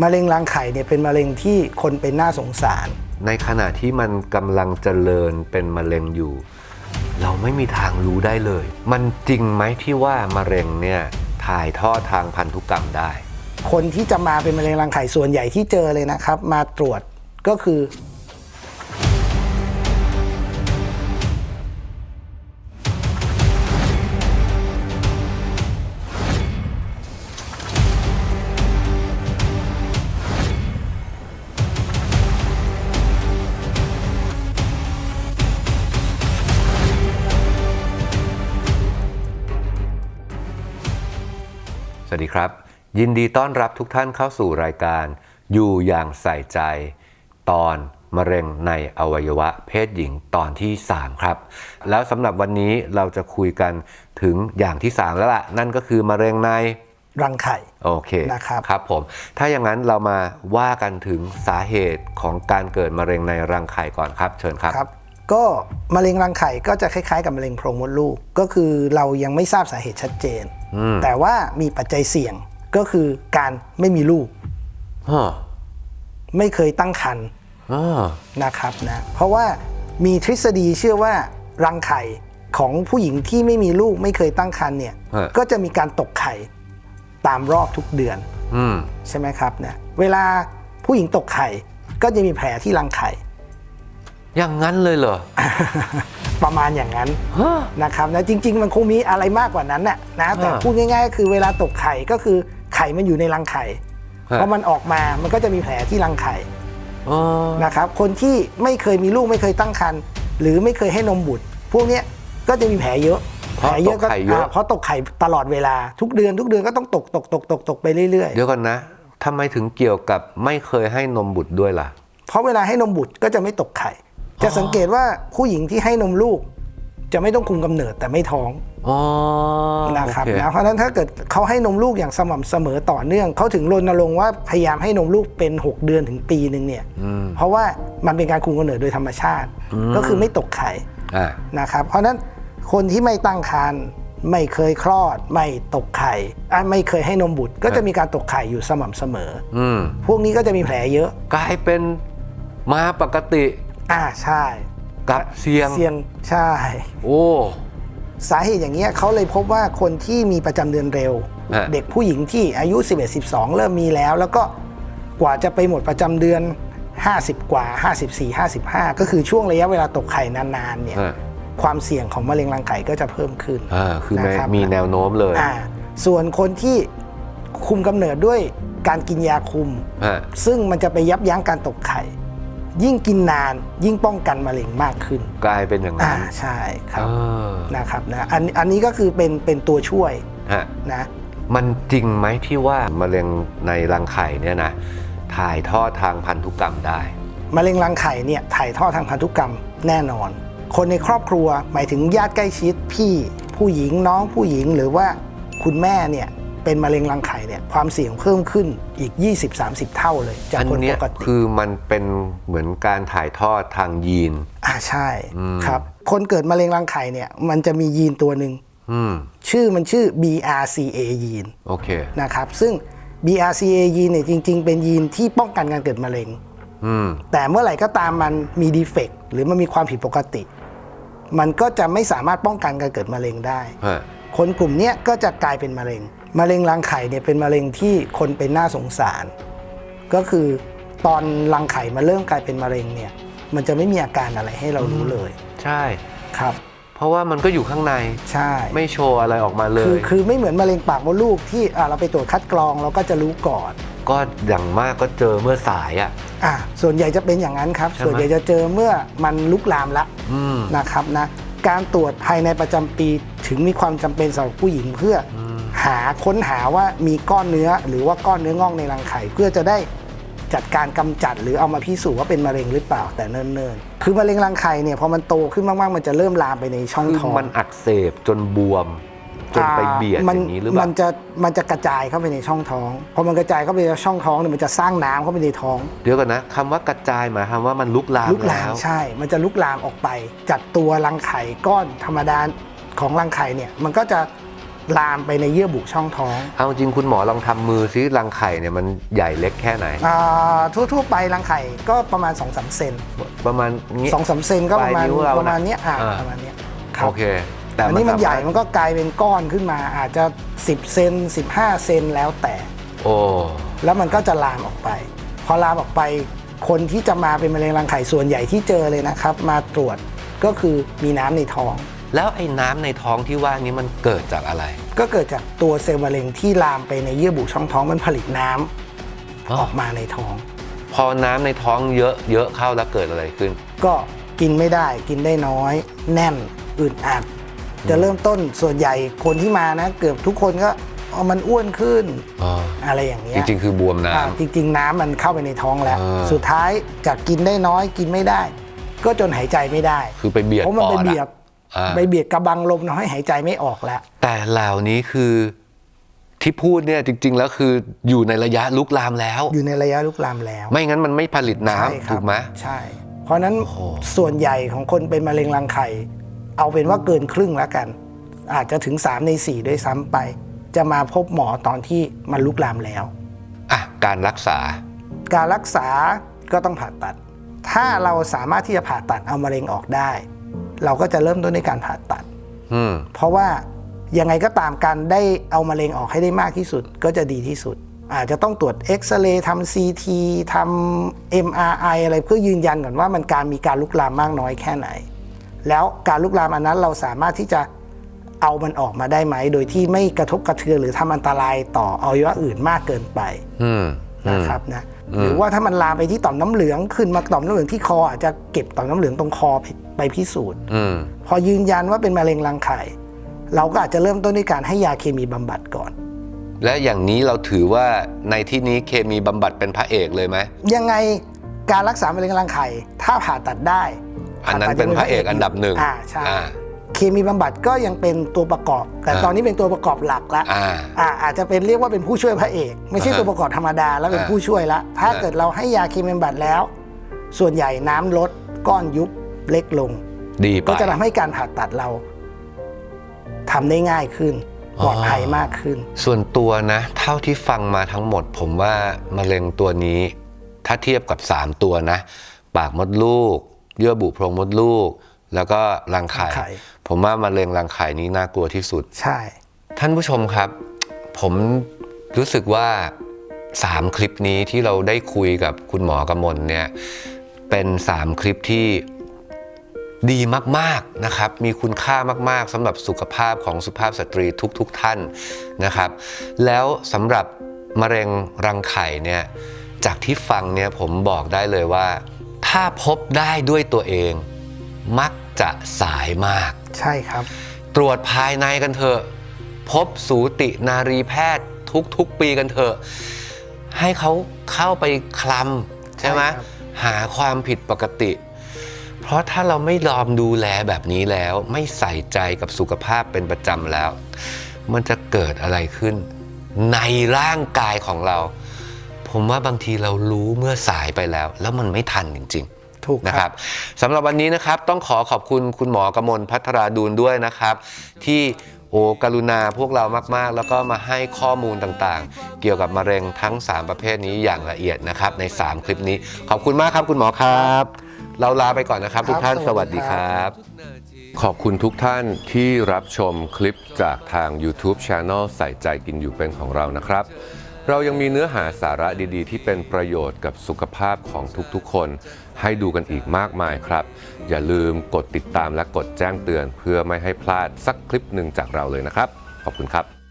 มะเร็งรังไข่เนี่ยเป็นมะเร็งที่คนเป็นน่าสงสาร ในขณะที่มันกำลังเจริญเป็นมะเร็งอยู่ เราไม่มีทางรู้ได้เลย มันจริงไหมที่ว่ามะเร็งเนี่ยถ่ายทอดทางพันธุกรรมได้ คนที่จะมาเป็นมะเร็งรังไข่ส่วนใหญ่ที่เจอเลยนะครับ มาตรวจก็คือ วัสดีครับ ยินดีต้อนรับทุกท่านเข้าสู่รายการ อยู่อย่างใส่ใจ ตอนมะเร็งในอวัยวะเพศหญิงตอนที่ 3 ครับ แล้วสำหรับวันนี้เราจะคุยกันถึงอย่างที่ 3 แล้วล่ะ นั่นก็คือมะเร็งในรังไข่โอเคนะครับครับผม ถ้าอย่างนั้นเรามาว่ากันถึงสาเหตุของการเกิดมะเร็งในรังไข่ก่อนครับ เชิญครับครับ ก็มะเร็งรังไข่ก็จะคล้ายๆ กับมะเร็งโพรงมดลูก ก็คือเรายังไม่ทราบสาเหตุชัดเจนอืมแต่ว่ามีปัจจัยเสี่ยงก็คือการไม่มีลูกฮะไม่เคยตั้งครรภ์อ่านะครับนะเพราะว่ามีทฤษฎีเชื่อว่ารังไข่ของผู้หญิงที่ไม่มีลูกไม่เคยตั้งครรภ์เนี่ยฮะก็จะมีการตกไข่ตามรอบทุกเดือนอืมใช่ไหมครับเนี่ยเวลาผู้หญิงตกไข่ก็จะมีแผลที่รังไข่ อย่างนั้นเลยเหรอ ประมาณอย่างนั้นฮะนะครับนะจริง ๆ มันคงมีอะไรมากกว่านั้นน่ะนะแต่อ่าพูดง่ายๆก็คือเวลาตกไข่ก็คือไข่มันอยู่ในรังไข่ฮะพอมันออกมามันก็จะมีแผลที่รังไข่อ๋อนะครับ คนที่ไม่เคยมีลูกไม่เคยตั้งครรภ์หรือไม่เคยให้นมบุตร พวกเนี้ยก็จะมีแผลเยอะเพราะแผลเยอะตกไข่เยอะาเพราะตกไข่ตลอดเวลาทุกเดือนทุกเดือนก็ต้องตกตกตกตกตกไปเรื่อยเดี๋ยวก่อนนะทำไมถึงเกี่ยวกับไม่เคยให้นมบุตรด้วยล่ะๆเพราะเวลาให้นมบุตรก็จะไม่ตกไข่ จะสังเกตว่าผู้หญิงที่ให้นมลูก จะไม่ต้องคุมกำเนิดแต่ไม่ท้องอ๋อนะครับโอเนะเพราะฉะนั้นถ้าเกิดเขาให้นมลูกอย่างสม่ำเสมอต่อเนื่องเขาถึงรณรงค์ว่าพยายามให้นมลูกเป็น 6 เดือนถึงปีหนึ่งเนี่ยอืมเพราะว่ามันเป็นการคุมกำเนิดโดยธรรมชาติ ก็คือไม่ตกไข่อ่านะครับเพราะฉะนั้นคนที่ไม่ตั้งครรภ์ไม่เคยคลอด ไม่ตกไข่อะไม่เคยให้นมบุตร ก็จะมีการตกไข่อยู่สม่ำเสมออืมพวกนี้ก็จะมีแผลเยอะกลายเป็นมาปกติ อ่าใช่กับเสียงเสี่ยงใช่ โอ้ สาเหตุอย่างเงี้ยเขาเลยพบว่าคนที่มีประจำเดือนเร็ว ฮะ เด็กผู้หญิงที่อายุ 11 12 เริ่มมีแล้ว แล้วก็กว่าจะไปหมดประจำเดือน 50 กว่า 54 55 ก็คือช่วงระยะเวลาตกไข่นานๆเนี่ย อ่าความเสี่ยงของมะเร็งรังไข่ก็จะเพิ่มขึ้น อ่าคือไม่นะครับ มีแนวโน้มเลยอ่าส่วนคนที่คุมกำเนิดด้วยการกินยาคุม ฮะซึ่งมันจะไปยับยั้งการตกไข่ ยิ่งกินนานยิ่งป้องกันมะเร็งมากขึ้น กลายเป็นอย่างอ่านั้นใช่คเอรับอนะครับนะอันอันนี้ก็คือเป็นเป็นตัวช่วยฮะนะ มันจริงไหมที่ว่ามะเร็งในรังไข่เนี่ยนะถ่ายทอดทางพันธุกรรมได้ มะเร็งรังไข่เนี่ยถ่ายทอดทางพันธุกรรมแน่นอน คนในครอบครัวหมายถึงญาติใกล้ชิดพี่ผู้หญิงน้องผู้หญิงหรือว่าคุณแม่เนี่ย เป็นมะเร็งรังไข่เนี่ยความเสี่ยงเพิ่มขึ้นอีก 20-30 เท่าเลย จากอันคนเนี้ปยกติคือมันเป็นเหมือนการถ่ายทอดทางยีน อ่าใช่อืมครับ คนเกิดมะเร็งรังไข่เนี่ยมันจะมียีนตัวหนึ่งอืมชื่อมันชื่อ BRCA ยีนโอเคนะครับ ซึ่ง BRCA ยีนเนี่ยจริง ๆ เป็นยีนที่ป้องกันการเกิดมะเร็งอืมแต่เมื่อไหร่ก็ตามมันมีดีเฟกต์หรือมันมีความผิดปกติ มันก็จะไม่สามารถป้องกันการเกิดมะเร็งได้ฮะคนกลุ่มเนี้ยก็จะกลายเป็นมะเร็ง มะเร็งรังไข่เนี่ยเป็นมะเร็งที่คนเป็นน่าสงสาร ก็คือตอนรังไข่มาเริ่มกลายเป็นมะเร็งเนี่ย มันจะไม่มีอาการอะไรให้เรารู้เลย ใช่ ครับ เพราะว่ามันก็อยู่ข้างใน ใช่ ไม่โชว์อะไรออกมาเลคือย คือไม่เหมือนมะเร็งปากมดลูกที่อะเราไปตรวจคัดกรองเราก็จะรู้ก่อน ก็อย่างมากก็เจอเมื่อสายอะ อะส่วนใหญ่จะเป็นอย่างนั้นครับ ใช่ไหม ส่วนใหญ่จะเจอเมื่อมันลุกลามละอืม นะครับนะ การตรวจภายในประจำปีถึงมีความจำเป็นสำหรับผู้หญิงเพื่ออ หาค้นหาว่ามีก้อนเนื้อหรือว่าก้อนเนื้องอกในรังไข่เพื่อจะได้จัดการกำจัดหรือเอามาพิสูจน์ว่าเป็นมะเร็งหรือเปล่าแต่เนิ่นๆ คือมะเร็งรังไข่เนี่ยพอมันโตขึ้นมากๆ มันจะเริ่มลามไปในช่องคือท้องมันอักเสบจนบวมจนไปเบียดมัอย่างนี้หรือเปล่ามันจะมันจะกระจายเข้าไปในช่องท้องพอมันกระจายเข้าไปในช่องท้องเนี่ยมันจะสร้างน้ำเข้าไปในท้อง เดี๋ยวก่อนนะคำว่ากระจายหมายความว่ามันลุกลามลุกลาแล้มวใช่ มันจะลุกลามออกไป จากตัวรังไข่ก้อนธรรมดาของรังไข่เนี่ยมันก็จะ ลามไปในเยื่อบุช่องท้องเอาจริงคุณหมอลองทำมือซิรังไข่เนี่ยมันใหญ่เล็กแค่ไหน อ่าทั่วๆไปรังไข่ก็ประมาณ2อสเซนประมาณงี้ สองสามเซนก็ประมาณปลายนิ้วเรานะประมาณเนี้ยอ่าอ่า ประมาณเนี้ยครับโอเค แต่อันนี้มันใหญ่สาารถมันก็กลายเป็นก้อนขึ้นมาอาจจะ 10เซน15 เซนแล้วแต่ โอ้ แล้วมันก็จะลามออกไป พอลามออกไปคนที่จะมาเป็นมะเร็งรังไข่ส่วนใหญ่ที่เจอเลยนะครับ มาตรวจก็คือมีน้ำในท้อง แล้วไอ้น้ำในท้องที่ว่านี้มันเกิดจากอะไร ก็เกิดจากตัวเซลล์มะเร็งที่ลามไปในเยื่อบุช่องท้องมันผลิตน้ำอ๋อออกมาในท้อง พอน้ำในท้องเยอะเยอะเข้าแล้วเกิดอะไรขึ้น ก็กินไม่ได้กินได้น้อย แน่นอึดอัด จะเริ่มต้นส่วนใหญ่คนที่มานะ เกือบทุกคนก็เอามันอ้วนขึ้นอ๋ออะไรอย่างเงี้จยริง ๆ คือบวมน้อ่าจริง ๆ น้ำมันเข้าไปในท้องแล้วอ่าสุดท้ายจากกินได้น้อยกินไม่ได้ ก็จนหายใจไม่ได้ำคือไปเบียดเพราะมันปไปอดเบียดอะอ่า ไปเบียดกระบังลมทำให้หายใจไม่ออกแล้ว แต่เหล่านี้คือที่พูดเนี่ยจริง ๆ แล้วคืออยู่ในระยะลุกลามแล้ว อยู่ในระยะลุกลามแล้ว ไม่งั้นมันไม่ผลิตน้ำใช่ครับถูกไหมใช่ เพราะฉะนั้นโอ้โหส่วนใหญ่ของคนเป็นมะเร็งรังไข่ เอาเป็นว่าเกินครึ่งแล้วกัน อาจจะถึง 3 ใน 4 ด้วยซ้ำไป จะมาพบหมอตอนที่มันลุกลามแล้วอะการรักษา การรักษาก็ต้องผ่าตัด ถ้าเราสามารถที่จะผ่าตัดเอามะเร็งออกได้ เราก็จะเริ่มต้นในการผ่าตัดอืมเพราะว่ายังไงก็ตามการได้เอามะเร็งออกให้ได้มากที่สุดก็จะดีที่สุด อาจจะต้องตรวจเอ็กซเรย์ทำซีทีทำ MRI อะไรเพื่อยืนยันก่อนว่ามันการมีการลุกลามมากน้อยแค่ไหน แล้วการลุกลามอันนั้นเราสามารถที่จะเอามันออกมาได้ไหม โดยที่ไม่กระทบกระเทือนหรือทำอันตรายต่ออวัยวะอื่นมากเกินไปอืมอืมนะครับนะอืม หรือว่าถ้ามันลามไปที่ต่อมน้ำเหลืองขึ้นมาต่อมน้ำเหลืองที่คออาจจะเก็บต่อมน้ำเหลืองตรงคอไปพิสูจน์อืมพอยืนยันว่าเป็นมะเร็งรังไข่เราก็อาจจะเริ่มต้นด้วยการให้ยาเคมีบำบัดก่อน และอย่างนี้เราถือว่าในที่นี้เคมีบำบัดเป็นพระเอกเลยไหมยังไงการรักษามะเร็งรังไข่ถ้าผ่าตัดได้อันนั้นเป็นพระเอกอันดับหนึ่งอ่าใช่อ่า เคมีบำบัดก็ยังเป็นตัวประกอบ แต่อ่าตอนนี้เป็นตัวประกอบหลักแล้วอ่าอ่าอาจจะเป็นเรียกว่าเป็นผู้ช่วยพระเอก ไม่ใช่อ่าฮะตัวประกอบธรรมดาแล้วเป็นอ่าผู้ช่วยละ ถ้าอ่าเกิดเราให้ยาเคมีบำบัดแล้ว ส่วนใหญ่น้ำลดก้อนยุบเล็กลง ดีไปก็จะทำให้การผ่าตัดเราทำได้ง่ายขึ้นอ๋อปลอดภัยมากขึ้น ส่วนตัวนะ เท่าที่ฟังมาทั้งหมด ผมว่ามะเร็งตัวนี้ ถ้าเทียบกับ 3 ตัวนะ ปากมดลูก เยื่อบุโพรงมดลูก แล้วก็รังไข่รังไข่ ผมว่ามะเร็งรังไข่นี้น่ากลัวที่สุด ใช่ ท่านผู้ชมครับ ผมรู้สึกว่า 3 คลิปนี้ที่เราได้คุยกับคุณหมอกมลเนี่ยเป็น 3 คลิปที่ดีมากๆนะครับ มีคุณค่ามากๆสำหรับสุขภาพของสุภาพสตรีทุกๆทท่านนะครับ แล้วสำหรับมะเร็งรังไข่เนี่ยจากที่ฟังเนี่ยผมบอกได้เลยว่า ถ้าพบได้ด้วยตัวเองมัก จะสายมาก ใช่ครับ ตรวจภายในกันเถอะ พบสูตินารีแพทย์ทุกๆปีกันเถอะ ให้เขาเข้าไปคลำใช่ไหมใช่ครับหาความผิดปกติ เพราะถ้าเราไม่ยอมดูแลแบบนี้แล้ว ไม่ใส่ใจกับสุขภาพเป็นประจำแล้ว มันจะเกิดอะไรขึ้น ในร่างกายของเรา ผมว่าบางทีเรารู้เมื่อสายไปแล้ว แล้วมันไม่ทันจริง ๆ ถูกนะคครัรับบสำหรับวันนี้นะครับต้องขอขอบคุณคุณหมอกมลพัทราดูลด้วยนะครับ ที่โอกรุณาพวกเรามาก ๆ แล้วก็มาให้ข้อมูลต่างๆ เกี่ยวกับมะเร็งทั้ง 3 ประเภทนี้อย่างละเอียดนะครับ ใน 3 คลิปนี้ ขอบคุณมากครับคุณหมอครับ เราลาไปก่อนนะครับ ทุกท่านครับสสวัวัสสดีดีคครัรับบขอบคุณทุกท่านที่รับชมคลิปจากทาง YouTube Channel ใส่ใจกินอยู่เป็นของเรานะครับ เรายังมีเนื้อหาสาระดีๆ ที่เป็นประโยชน์กับสุขภาพของทุกๆ คน ให้ดูกันอีกมากมายครับ อย่าลืมกดติดตามและกดแจ้งเตือน เพื่อไม่ให้พลาดสักคลิปหนึ่งจากเราเลยนะครับ ขอบคุณครับ